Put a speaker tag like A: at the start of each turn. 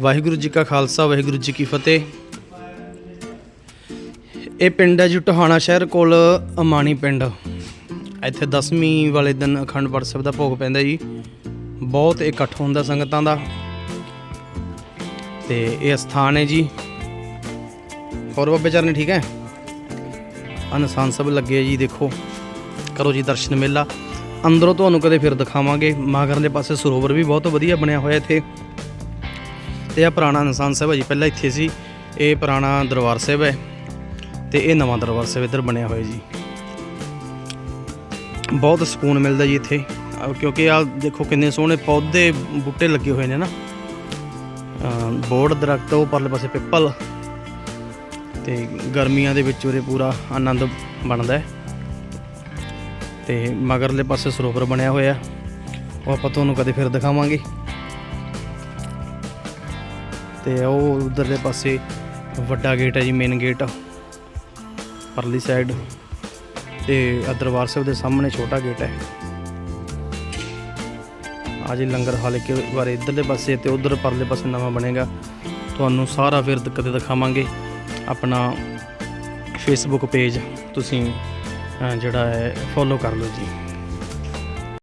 A: ਵਾਹਿਗੁਰੂ ਜੀ ਕਾ ਖਾਲਸਾ, ਵਾਹਿਗੁਰੂ ਜੀ ਕੀ ਫਤਿਹ। ਇਹ ਪਿੰਡ ਹੈ ਜੀ ਟੋਹਾਣਾ ਸ਼ਹਿਰ ਕੋਲ ਅਮਾਣੀ ਪਿੰਡ। ਇੱਥੇ 10ਵੀਂ ਵਾਲੇ ਦਿਨ ਅਖੰਡ ਪਾਠ ਸਾਹਿਬ ਦਾ ਭੋਗ ਪੈਂਦਾ ਜੀ। ਬਹੁਤ ਇਕੱਠ ਹੁੰਦਾ ਸੰਗਤਾਂ ਦਾ। ਤੇ ਇਹ ਸਥਾਨ ਹੈ ਜੀ। ਹੋਰ ਬਾਬੇ ਚਰਨੇ ਠੀਕ ਹੈ? ਅਨਸਾਨ ਸਭ ਲੱਗੇ ਜੀ, ਦੇਖੋ। ਕਰੋ ਜੀ ਦਰਸ਼ਨ ਮੇਲਾ। ਅੰਦਰੋਂ ਤੁਹਾਨੂੰ ਕਦੇ ਫਿਰ ਦਿਖਾਵਾਂਗੇ। ਮਾਗਰਲੇ ਪਾਸੇ ਸਰੋਵਰ ਵੀ ਬਹੁਤ ਵਧੀਆ ਬਣਿਆ ਹੋਇਆ ਇੱਥੇ। ਤੇ ਆ ਪੁਰਾਣਾ ਨਿਸ਼ਾਨ ਸਾਹਿਬ ਹੈ ਜੀ। ਪਹਿਲਾਂ ਇੱਥੇ ਸੀ। ਇਹ ਪੁਰਾਣਾ ਦਰਬਾਰ ਸਾਹਿਬ ਹੈ ਤੇ ਇਹ ਨਵਾਂ ਦਰਬਾਰ ਸਾਹਿਬ ਇੱਧਰ ਬਣਿਆ ਹੋਇਆ ਜੀ। ਬਹੁਤ ਸਕੂਨ ਮਿਲਦਾ ਜੀ ਇੱਥੇ। ਕਿਉਂਕਿ ਆ ਦੇਖੋ ਕਿੰਨੇ ਸੋਹਣੇ ਪੌਦੇ, ਬੂਟੇ ਲੱਗੇ ਹੋਏ ਨੇ ਨਾ। ਅਹ ਬੋਰਡ, ਦਰਖਤ, ਉਹ ਪਰਲੇ ਪਾਸੇ ਪਿੱਪਲ ਤੇ ਗਰਮੀਆਂ ਦੇ ਵਿੱਚ ਉਰੇ ਪੂਰਾ ਆਨੰਦ ਬਣਦਾ ਹੈ। ਤੇ ਮਗਰਲੇ ਪਾਸੇ ਸਰੋਵਰ ਬਣਿਆ ਹੋਇਆ। ਉਹ ਆਪਾਂ ਤੁਹਾਨੂੰ ਕਦੇ ਫਿਰ ਦਿਖਾਵਾਂਗੇ। ਤੇ ਉਹ ਉਧਰਲੇ ਪਾਸੇ ਵੱਡਾ ਗੇਟ ਹੈ ਜੀ ਮੇਨ ਗੇਟ ਪਰਲੀ ਸਾਈਡ ਤੇ ਆਹ ਦਰਬਾਰ ਸਾਹਿਬ ਦੇ ਸਾਹਮਣੇ ਛੋਟਾ ਗੇਟ ਹੈ ਆ ਜੀ ਲੰਗਰ ਹਾਲ ਕੇ ਬਾਰੇ ਇਧਰਲੇ ਪਾਸੇ ਤੇ ਉਧਰ ਪਰਲੇ ਪਾਸੇ ਨਵਾਂ ਬਣੇਗਾ। ਤੁਹਾਨੂੰ ਸਾਰਾ ਫਿਰ ਕਦੇ ਦਿਖਾਵਾਂਗੇ। ਆਪਣਾ ਫੇਸਬੁੱਕ ਪੇਜ ਤੁਸੀਂ ਜਿਹੜਾ ਹੈ ਫੋਲੋ ਕਰ ਲਓ ਜੀ।